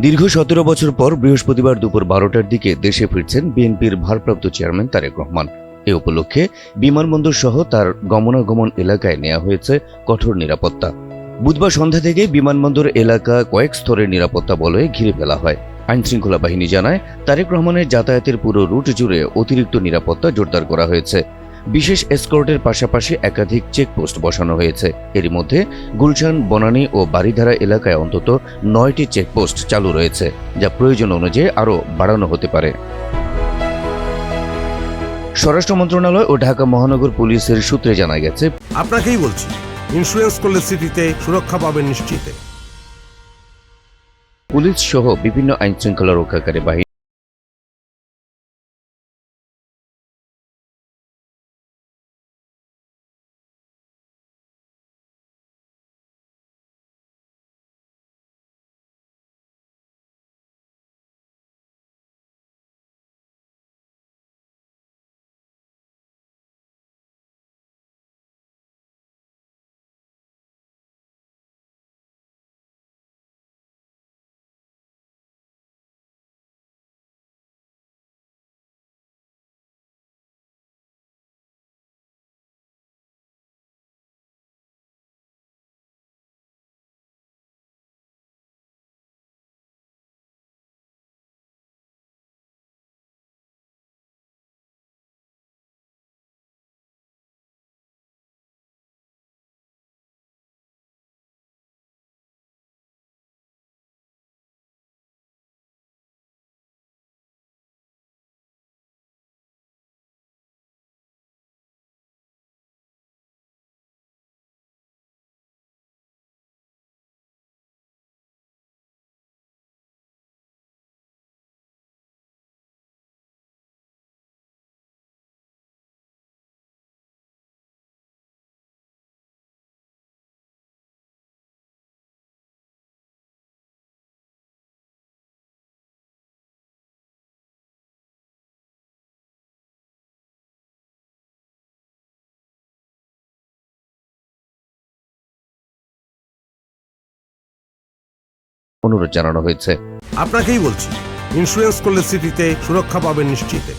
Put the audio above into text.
দীর্ঘ সতেরো বছর পর বৃহস্পতিবার দুপুর বারোটার দিকে দেশে ফিরছেন বিএনপির ভারপ্রাপ্ত চেয়ারম্যান তারেক রহমান। এ উপলক্ষে বিমানবন্দর সহ তার গমনাগমন এলাকায় নেওয়া হয়েছে কঠোর নিরাপত্তা। বুধবার সন্ধ্যা থেকে বিমানবন্দর এলাকা কয়েক স্তরের নিরাপত্তা বলয়ে ঘিরে ফেলা হয়। আইনশৃঙ্খলা বাহিনী জানায়, তারেক রহমানের যাতায়াতের পুরো রুট জুড়ে অতিরিক্ত নিরাপত্তা জোরদার করা হয়েছে। বিশেষ এসকর্টের পাশাপাশি একাধিক চেকপোস্ট বসানো হয়েছে। এরই মধ্যে গুলশান বনানী ও বারিধারা এলাকায় অন্তত নয়টি চেকপোস্ট চালু রয়েছে যা প্রয়োজন অনুযায়ী আরও বাড়ানো হতে পারে। স্বরাষ্ট্র মন্ত্রণালয় ও ঢাকা মহানগর পুলিশের সূত্রে জানা গেছে আপনাকেই বলছি ইন্স্যুরেন্স করলে সিটিতে সুরক্ষা পাবেন নিশ্চিতে। পুলিশ সহ বিভিন্ন আইন শৃঙ্খলা রক্ষাকারী বাহিনী অনুরোধ জানানো হয়েছে। আপনাকেই বলছি ইন্স্যুরেন্স করলে সিটিতে সুরক্ষা পাবেন নিশ্চিতে।